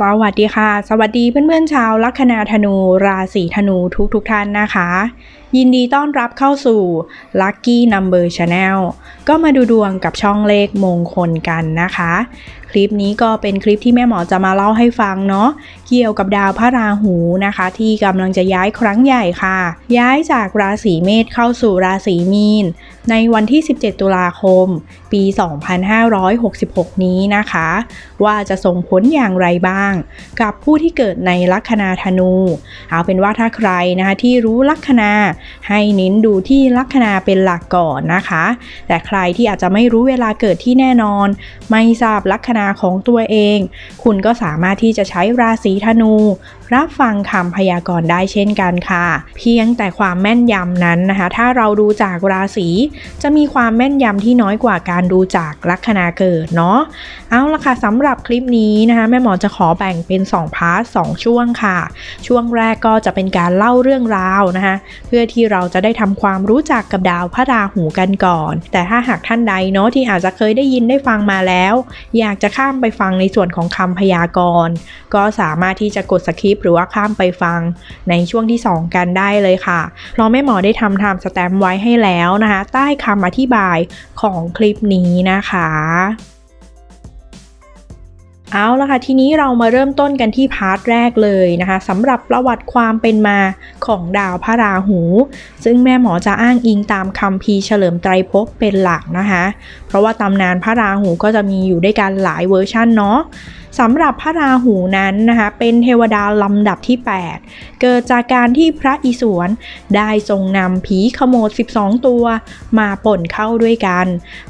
สวัสดีค่ะ สวัสดีเพื่อนๆชาวลัคนาธนูราศีธนูทุกทุกๆท่านนะคะ ยินดีต้อนรับเข้าสู่ Lucky Number Channel ก็มาดูดวงกับช่องเลขมงคลกันนะคะ คลิปนี้ก็เป็นคลิปที่แม่หมอจะมาเล่าให้ฟังเนาะเกี่ยวกับดาวพระราหูนะคะ ที่กำลังจะย้ายครั้งใหญ่ค่ะ ย้ายจากราศีเมษเข้าสู่ราศีมีน ในวันที่ 17 ตุลาคม ปี 2566 นี้นะคะ ว่าจะส่งผลอย่างไรบ้าง กับผู้ที่เกิดในลัคนาธนู เอาเป็นว่าถ้าใครนะคะที่รู้ลัคนาให้เน้นดูที่ลัคนาเป็นหลักก่อนนะคะ แต่ใครที่อาจจะไม่รู้เวลาเกิดที่แน่นอน ไม่ทราบลัคนาของตัวเอง คุณก็สามารถที่จะใช้ราศีธนูรับฟังคำพยากรณ์ได้เช่นกันค่ะ เพียงแต่ความแม่นยำนั้นนะคะ ถ้าเราดูจากราศีจะมีความแม่นยำที่น้อยกว่าการดูจากลัคนาเกิดเนาะเอาละค่ะสำหรับคลิปนี้นะคะแม่หมอจะขอแบ่งเป็น 2 พาร์ท 2 ช่วงค่ะ ช่วงแรกก็จะเป็นการเล่าเรื่องราวนะคะเพื่อที่เราจะได้ทำความรู้จักกับดาวพระราหูกันก่อน แต่ถ้าหากท่านใดเนาะที่อาจจะเคยได้ยินได้ฟังมาแล้ว อยากจะข้ามไปฟังในส่วนของคำพยากรณ์ก็สามารถที่จะกดสคริปต์หรือว่าข้ามไปฟังในช่วงที่ 2 กันได้เลยค่ะ เพราะแม่หมอได้ทำไทม์สแตมป์ไว้ให้แล้วนะคะ ใต้คำอธิบายของคลิปนี้นะคะเอาละค่ะทีนี้เรามาเริ่มต้นกันที่พาร์ทแรกเลยนะคะสำหรับประวัติความเป็นมาของดาวพระราหู ซึ่งแม่หมอจะอ้างอิงตามคำพีเฉลิมไตรภพเป็นหลักนะคะ เพราะว่าตำนานพระราหูก็จะมีอยู่ด้วยกันหลายเวอร์ชันเนาะ สำหรับพระราหูนั้นนะคะเป็นเทวดาลำดับที่ 8 เกิดจากการที่พระอิศวรได้ทรงนำผีขโมด 12 ตัว มาป่นเข้าด้วยกัน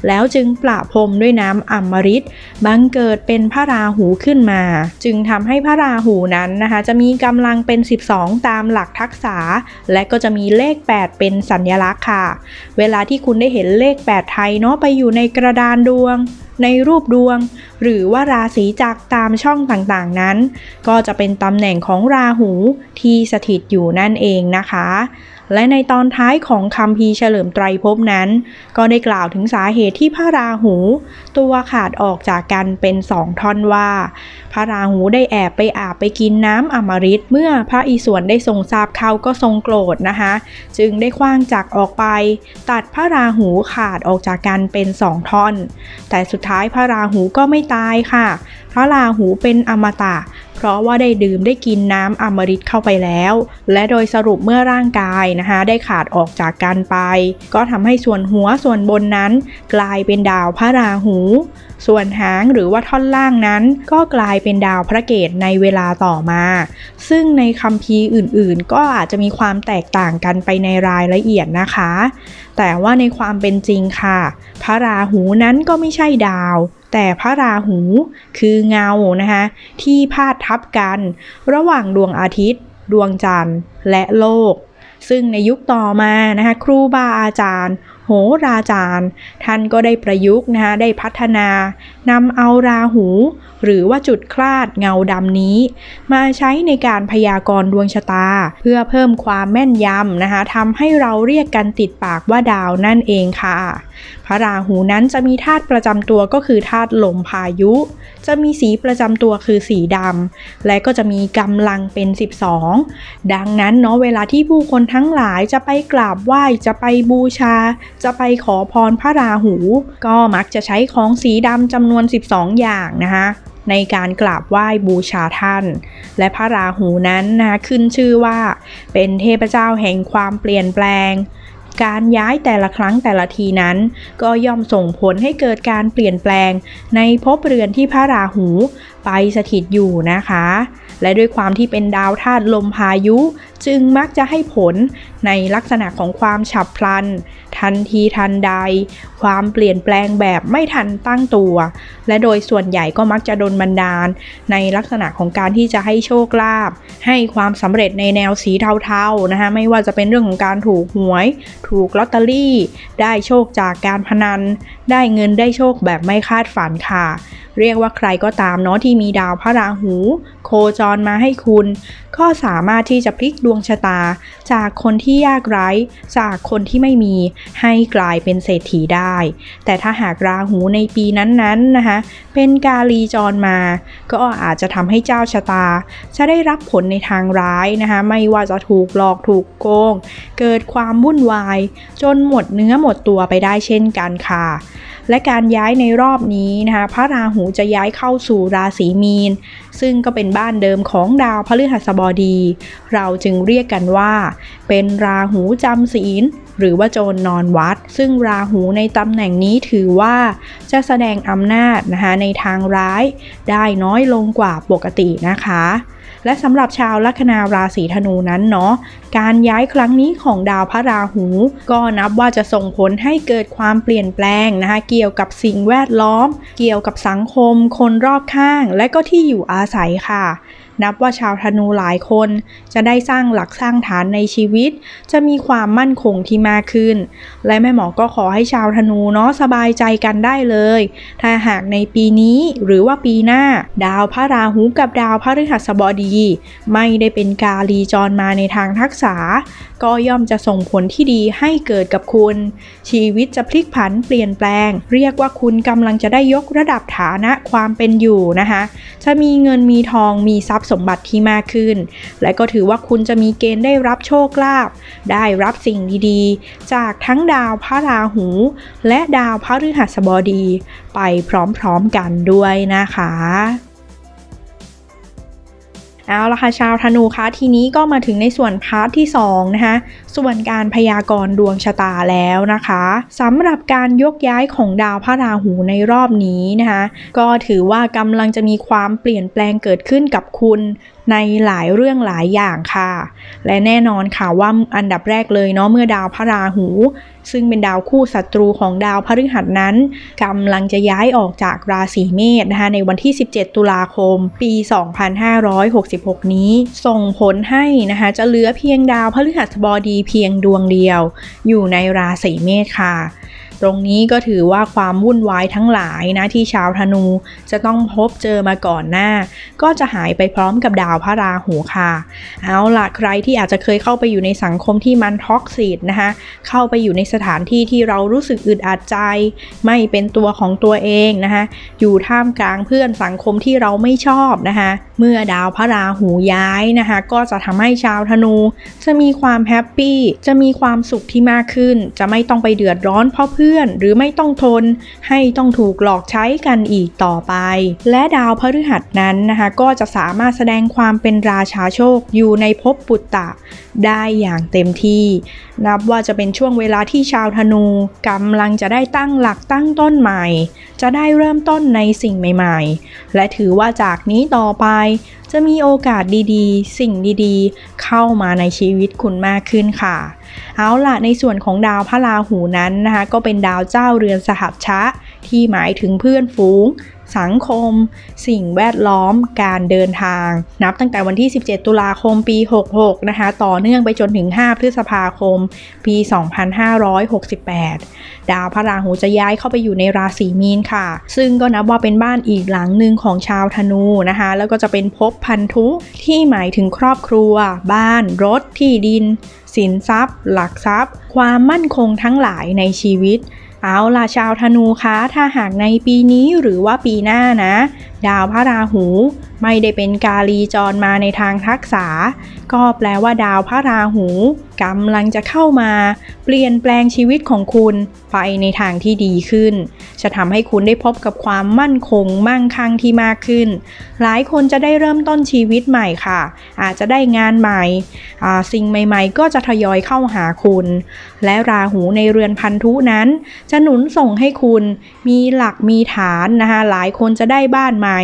แล้วจึงประพรมด้วยน้ำอมฤตบังเกิดเป็นพระราหูขึ้นมา จึงทำให้พระราหูนั้นนะคะจะมีกำลังเป็น 12 ตามหลักทักษะและก็จะมีเลข 8 เป็นสัญลักษณ์ค่ะ เวลาที่คุณได้เห็นเลข 8 ไทยเนาะไปอยู่ในกระดานดวง ในรูปดวง หรือว่าราศีจากตามช่องต่างๆนั้น ก็จะเป็นตำแหน่งของราหูที่สถิตอยู่นั่นเองนะคะ และในตอนท้ายของคำพีเฉลิมไตรภพนั้น ก็ได้กล่าวถึงสาเหตุที่พระราหู ตัวขาดออกจากกันเป็นสองท่อนว่า พระราหูได้แอบไปอาบไปกินน้ำอมฤตเมื่อพระอิศวรได้ทรงทราบเขาก็ทรงโกรธนะคะ จึงได้คว้างจักรออกไป ตัดพระราหูขาดออกจากกันเป็นสองท่อน แต่สุดท้ายพระราหูก็ไม่ตายค่ะ พระราหูเป็นอมตะ เพราะว่าได้ดื่มได้กินน้ำอมฤตเข้าไปแล้ว และโดยสรุปเมื่อร่างกายนะคะได้ขาดออกจากกันไป ก็ทำให้ส่วนหัวส่วนบนนั้น กลายเป็นดาวพระราหู ส่วนหางหรือว่าท่อนล่างนั้น ก็กลายเป็นดาวพระเกตในเวลาต่อมา ซึ่งในคัมภีอื่นๆ ก็อาจจะมีความแตกต่างกันไปในรายละเอียดนะคะ แต่ว่าในความเป็นจริงค่ะ พระราหูนั้นก็ไม่ใช่ดาว แต่พระราหูคือเงานะคะที่พาดทับกัน ระหว่างดวงอาทิตย์ ดวงจันทร์ และโลก ซึ่งในยุคต่อมานะคะครูบาอาจารย์ โหราจารย์ ท่านก็ได้ประยุกต์นะคะได้พัฒนานำเอาราหู หรือว่าจุดคลาดเงาดำนี้ มาใช้ในการพยากรณ์ดวงชะตา เพื่อเพิ่มความแม่นยำนะคะทำให้เราเรียกกันติดปากว่าดาวนั่นเองค่ะพระราหูนั้นจะมีธาตุประจำตัวก็คือธาตุลมพายุ จะมีสีประจำตัวคือสีดำ และก็จะมีกำลังเป็น 12 ดังนั้นเนาะเวลาที่ผู้คนทั้งหลายจะไปกราบไหว้จะไปบูชา จะไปขอพรพระราหู ก็มักจะใช้ของสีดำจำนวน 12 อย่างนะคะในการกราบไหว้บูชาท่าน และพระราหูนั้นนะขึ้นชื่อว่า เป็นเทพเจ้าแห่งความเปลี่ยนแปลง การย้ายแต่ละครั้งแต่ละทีนั้น ก็ย่อมส่งผลให้เกิดการเปลี่ยนแปลง ในภพเรือนที่พระราหูไปสถิตอยู่นะคะ และด้วยความที่เป็นดาวธาตุลมพายุ จึงมักจะให้ผลในลักษณะของความฉับพลัน ทันทีทันใด ความเปลี่ยนแปลงแบบไม่ทันตั้งตัว และโดยส่วนใหญ่ก็มักจะโดนบันดาล ในลักษณะของการที่จะให้โชคลาภให้ความสำเร็จในแนวสีเทาๆนะคะไม่ว่าจะเป็นเรื่องของการถูกหวย ถูกลอตเตอรี่ ได้โชคจากการพนัน ได้เงินได้โชคแบบไม่คาดฝันค่ะ เรียกว่าใครก็ตามเนาะที่มีดาวพระราหู โคจรมาให้คุณ ก็สามารถที่จะพลิกดวงชะตา จากคนที่ยากไร้ จากคนที่ไม่มีให้กลายเป็นเศรษฐีได้แต่ถ้าหากราหูในปีนั้นๆนะคะ เป็นกาลีจรมา ก็อาจจะทำให้เจ้าชะตา จะได้รับผลในทางร้ายนะคะ ไม่ว่าจะถูกหลอกถูกโกง เกิดความวุ่นวาย จนหมดเนื้อหมดตัวไปได้เช่นกันค่ะ และการย้ายในรอบนี้นะคะพระราหูจะย้ายเข้าสู่ราศีมีน ซึ่งก็เป็นบ้านเดิมของดาวพฤหัสบดี เราจึงเรียกกันว่า เป็นราหูจำศีลหรือว่าโจรนอนวัด ซึ่งราหูในตำแหน่งนี้ถือว่า จะแสดงอำนาจนะคะในทางร้ายได้น้อยลงกว่าปกตินะคะ และสำหรับชาวลัคนาราศีธนูนั้นเนาะการย้ายครั้งนี้ของดาวพระราหู ก็นับว่าจะส่งผลให้เกิดความเปลี่ยนแปลงนะคะเกี่ยวกับสิ่งแวดล้อม เกี่ยวกับสังคม คนรอบข้าง และก็ที่อยู่อาศัยค่ะ นับว่าชาวธนูหลายคน จะได้สร้างหลักสร้างฐานในชีวิต จะมีความมั่นคงที่มากขึ้น และแม่หมอก็ขอให้ชาวธนูเนาะสบายใจกันได้เลย ถ้าหากในปีนี้หรือว่าปีหน้า ดาวพระราหูกับดาวพระฤหัสบดี ไม่ได้เป็นกาลีจรมาในทางทักษะก็ย่อมจะส่งผลที่ดีให้เกิดกับคุณ ชีวิตจะพลิกผันเปลี่ยนแปลง เรียกว่าคุณกำลังจะได้ยกระดับฐานะความเป็นอยู่นะคะ จะมีเงินมีทองมีทรัพย์สมบัติที่มากขึ้น และก็ถือว่าคุณจะมีเกณฑ์ได้รับโชคลาภได้รับสิ่งดีๆ จากทั้งดาวพระราหู และดาวพระฤหัสบดี ไปพร้อมๆกันด้วยนะคะ เอาละค่ะชาวธนูคะทีนี้ก็มาถึงในส่วนพาร์ทที่2นะคะส่วนการพยากรณ์ดวงชะตาแล้วนะคะสำหรับการยกย้ายของดาวพระราหูในรอบนี้นะคะก็ถือว่ากำลังจะมีความเปลี่ยนแปลงเกิดขึ้นกับคุณ ในหลายเรื่องหลายอย่างค่ะ และแน่นอนค่ะว่าอันดับแรกเลยเนาะเมื่อดาวพระราหู ซึ่งเป็นดาวคู่ศัตรูของดาวพฤหัสนั้นกำลังจะย้ายออกจากราศีเมษนะคะในวันที่ 17 ตุลาคม ปี 2566 นี้ ส่งผลให้นะคะจะเหลือเพียงดาวพฤหัสบดีเพียงดวงเดียว อยู่ในราศีเมษค่ะ ตรงนี้ก็ถือว่าความวุ่นวายทั้งหลายนะที่ชาวธนูจะต้องพบเจอมาก่อนหน้า ก็จะหายไปพร้อมกับดาวพระราหูค่ะ เอาล่ะใครที่อาจจะเคยเข้าไปอยู่ในสังคมที่มันท็อกซิตนะคะ เข้าไปอยู่ในสถานที่ที่เรารู้สึกอึดอัดใจ ไม่เป็นตัวของตัวเองนะคะ อยู่ท่ามกลางเพื่อนสังคมที่เราไม่ชอบนะคะ เมื่อดาวพระราหูย้ายนะคะ ก็จะทำให้ชาวธนู จะมีความแฮปปี้ จะมีความสุขที่มากขึ้น จะไม่ต้องไปเดือดร้อนเพราะเพื่อนหรือไม่ต้องทน ให้ต้องถูกหลอกใช้กันอีกต่อไป และดาวพฤหัสนั้นนะคะก็จะสามารถแสดงความเป็นราชาโชคอยู่ในภพปุตตะได้อย่างเต็มที่ นับว่าจะเป็นช่วงเวลาที่ชาวธนูกำลังจะได้ตั้งหลักตั้งต้นใหม่ จะได้เริ่มต้นในสิ่งใหม่ๆ และถือว่าจากนี้ต่อไปจะมีโอกาสดีๆ สิ่งดีๆ เข้ามาในชีวิตคุณมากขึ้นค่ะ เอาล่ะในส่วนของดาวพระราหูนั้นนะคะก็เป็นดาวเจ้าเรือนสหัชชะ ที่หมายถึงเพื่อนฝูง สังคม สิ่งแวดล้อม การเดินทาง นับตั้งแต่วันที่ 17 ตุลาคมปี 66 นะคะ ต่อเนื่องไปจนถึง 5 พฤษภาคม ปี 2568 ดาวพระราหูจะย้ายเข้าไปอยู่ในราศีมีนค่ะ ซึ่งก็นับว่าเป็นบ้านอีกหลังหนึ่งของชาวธนูนะคะ แล้วก็จะเป็นภพพันธุที่หมายถึงครอบครัว บ้าน รถ ที่ดิน สินทรัพย์ หลักทรัพย์ ความมั่นคงทั้งหลายในชีวิต เอาล่ะชาวธนูคะถ้าหากในปีนี้หรือว่าปีหน้านะ ดาวพระราหูไม่ได้เป็นกาลีจรมาในทางทักษะก็แปลว่าดาวพระราหูกำลังจะเข้ามา เปลี่ยนแปลงชีวิตของคุณไปในทางที่ดีขึ้น จะทำให้คุณได้พบกับความมั่นคงมั่งคั่งที่มากขึ้น หลายคนจะได้เริ่มต้นชีวิตใหม่ค่ะ อาจจะได้งานใหม่สิ่งใหม่ ๆ ก็จะทยอยเข้าหาคุณ และราหูในเรือนพันธุนั้น จะหนุนส่งให้คุณมีหลักมีฐานนะคะหลายคนจะได้บ้านใหม่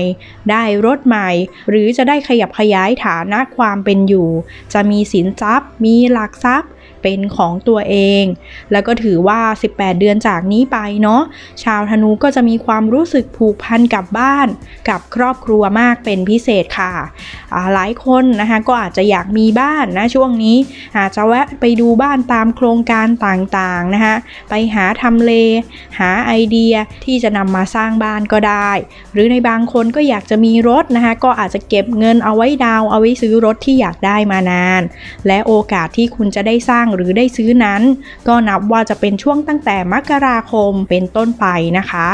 ได้รถใหม่ หรือจะได้ขยับขยายฐานะความเป็นอยู่จะมีสินทรัพย์ มีหลักทรัพย์ เป็นของตัวเอง แล้วก็ถือว่า 18 เดือนจากนี้ไปเนาะชาวธนูก็จะมีความรู้สึกผูกพันกับบ้าน กับครอบครัวมากเป็นพิเศษค่ะหลายคนนะคะก็อาจจะอยากมีบ้านนะช่วงนี้อาจจะแวะไปดูบ้านตามโครงการต่างๆนะคะไปหาทำเล หาไอเดียที่จะนำมาสร้างบ้านก็ได้ หรือในบางคนก็อยากจะมีรถนะคะก็อาจจะเก็บเงินเอาไว้ดาวเอาไว้ซื้อรถที่อยากได้มานาน และโอกาสที่คุณจะได้สร้างหรือได้ซื้อนั้น ก็นับว่าจะเป็นช่วงตั้งแต่มกราคมเป็นต้นไปนะคะ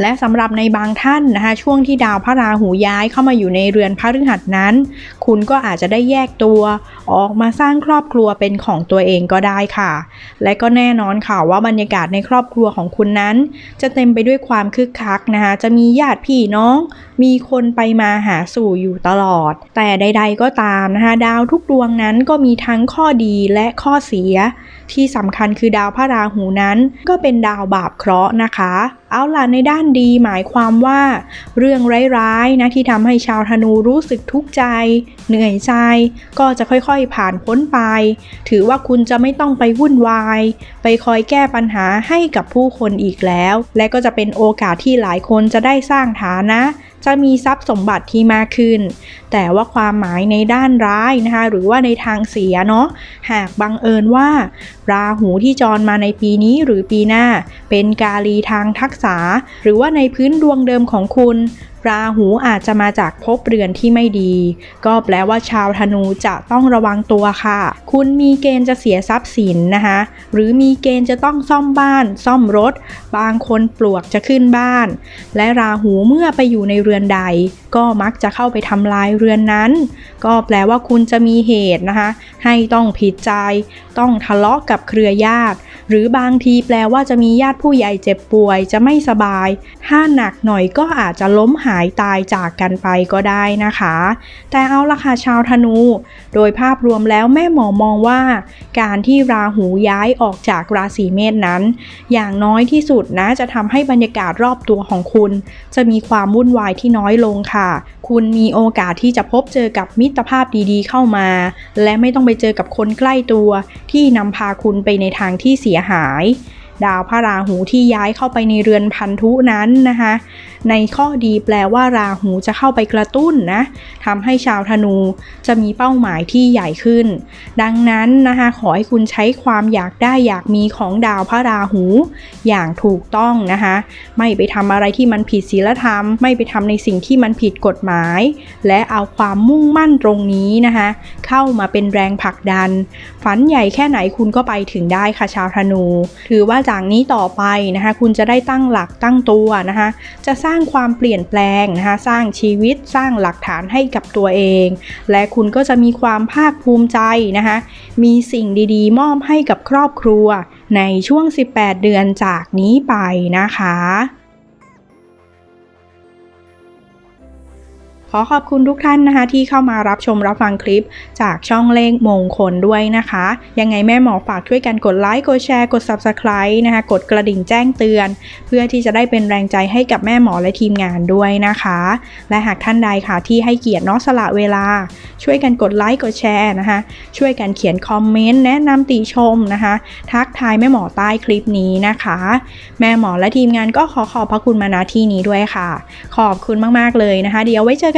และสำหรับในบางท่านนะคะ ช่วงที่ดาวพระราหูย้ายเข้ามาอยู่ในเรือนพฤหัสนั้น คุณก็อาจจะได้แยกตัว ออกมาสร้างครอบครัวเป็นของตัวเองก็ได้ค่ะ และก็แน่นอนค่ะว่าบรรยากาศในครอบครัวของคุณนั้น จะเต็มไปด้วยความคึกคักนะคะ จะมีญาติพี่น้อง มีคนไปมาหาสู่อยู่ตลอด แต่ใด ๆก็ตามนะคะ ดาวทุกดวงนั้นก็มีทั้งข้อดีและข้อเสีย sih ya. ที่สำคัญคือดาวพระราหูนั้นก็เป็นดาวบาปเคราะห์นะคะ เอาล่ะในด้านดีหมายความว่า เรื่องร้ายๆนะที่ทำให้ชาวธนูรู้สึกทุกข์ใจ เหนื่อยใจ ก็จะค่อยๆผ่านพ้นไป ถือว่าคุณจะไม่ต้องไปวุ่นวาย ไปคอยแก้ปัญหาให้กับผู้คนอีกแล้ว และก็จะเป็นโอกาสที่หลายคนจะได้สร้างฐานะจะมีทรัพย์สมบัติที่มากขึ้น แต่ว่าความหมายในด้านร้ายนะคะ หรือว่าในทางเสียเนาะ หากบังเอิญว่า ราหูที่จรมาในปีนี้หรือปีหน้า เป็นกาลีทางทักษะ หรือว่าในพื้นดวงเดิมของคุณ ราหูอาจจะมาจากภพเรือนที่ไม่ดี ก็แปลว่าชาวธนูจะต้องระวังตัวค่ะ คุณมีเกณฑ์จะเสียทรัพย์สินนะคะ หรือมีเกณฑ์จะต้องซ่อมบ้าน ซ่อมรถ บางคนปลวกจะขึ้นบ้าน และราหูเมื่อไปอยู่ในเรือนใด ก็มักจะเข้าไปทำลายเรือนนั้น ก็แปลว่าคุณจะมีเหตุนะคะ ให้ต้องผิดใจ ต้องทะเลาะกับเครือญาติ หรือบางทีแปลว่าจะมีญาติผู้ใหญ่เจ็บป่วยจะไม่สบาย ถ้าหนักหน่อยก็อาจจะล้มหายตายจากกันไปก็ได้นะคะ แต่เอาละค่ะชาวธนู โดยภาพรวมแล้วแม่หมอมองว่า การที่ราหูย้ายออกจากราศีเมษนั้น อย่างน้อยที่สุดนะจะทำให้บรรยากาศรอบตัวของคุณ จะมีความวุ่นวายที่น้อยลงค่ะ คุณมีโอกาสที่จะพบเจอกับมิตรภาพดีๆ เข้ามา และไม่ต้องไปเจอกับคนใกล้ตัว ที่นำพาคุณไปในทางที่เสียหาย ดาวพระราหูที่ย้ายเข้าไปในเรือนพันธุนั้นนะคะในข้อดีแปลว่าราหูจะเข้าไปกระตุ้นนะทำให้ชาวธนูจะมีเป้าหมายที่ใหญ่ขึ้น ดังนั้นนะคะขอให้คุณใช้ความอยากได้อยากมีของดาวพระราหู อย่างถูกต้องนะคะไม่ไปทำอะไรที่มันผิดศีลธรรม ไม่ไปทำในสิ่งที่มันผิดกฎหมาย และเอาความมุ่งมั่นตรงนี้นะคะเข้ามาเป็นแรงผลักดัน ฝันใหญ่แค่ไหนคุณก็ไปถึงได้ค่ะชาวธนู ถือว่าจากนี้ต่อไปนะคะคุณจะได้ตั้งหลักตั้งตัวนะคะจะสร้างความเปลี่ยนแปลงนะคะสร้างชีวิตสร้างหลักฐานให้กับตัวเอง และคุณก็จะมีความภาคภูมิใจนะคะมีสิ่งดีๆ มอบให้กับครอบครัว ในช่วง 18 เดือนจากนี้ไปนะคะ ขอขอบคุณทุกท่านนะคะ ที่เข้ามารับชมรับฟังคลิปจากช่องเลขมงคลด้วยนะคะ ยังไงแม่หมอฝากช่วยกันกดไลค์กดแชร์กด Subscribe นะคะ กดกระดิ่งแจ้งเตือน เพื่อที่จะได้เป็นแรงใจให้กับแม่หมอและทีมงานด้วยนะคะ และหากท่านใดค่ะที่ให้เกียรตินาะสละเวลา ช่วยกันกดไลค์กดแชร์นะคะ ช่วยกันเขียนคอมเมนต์แนะนำติชมนะคะ ทักทายแม่หมอใต้คลิปนี้นะคะ แม่หมอและทีมงานก็ขอขอบพระคุณมาณที่นี้ด้วยค่ะ ขอบคุณมากๆเลยนะคะ เดี๋ยวไว้เจอกัน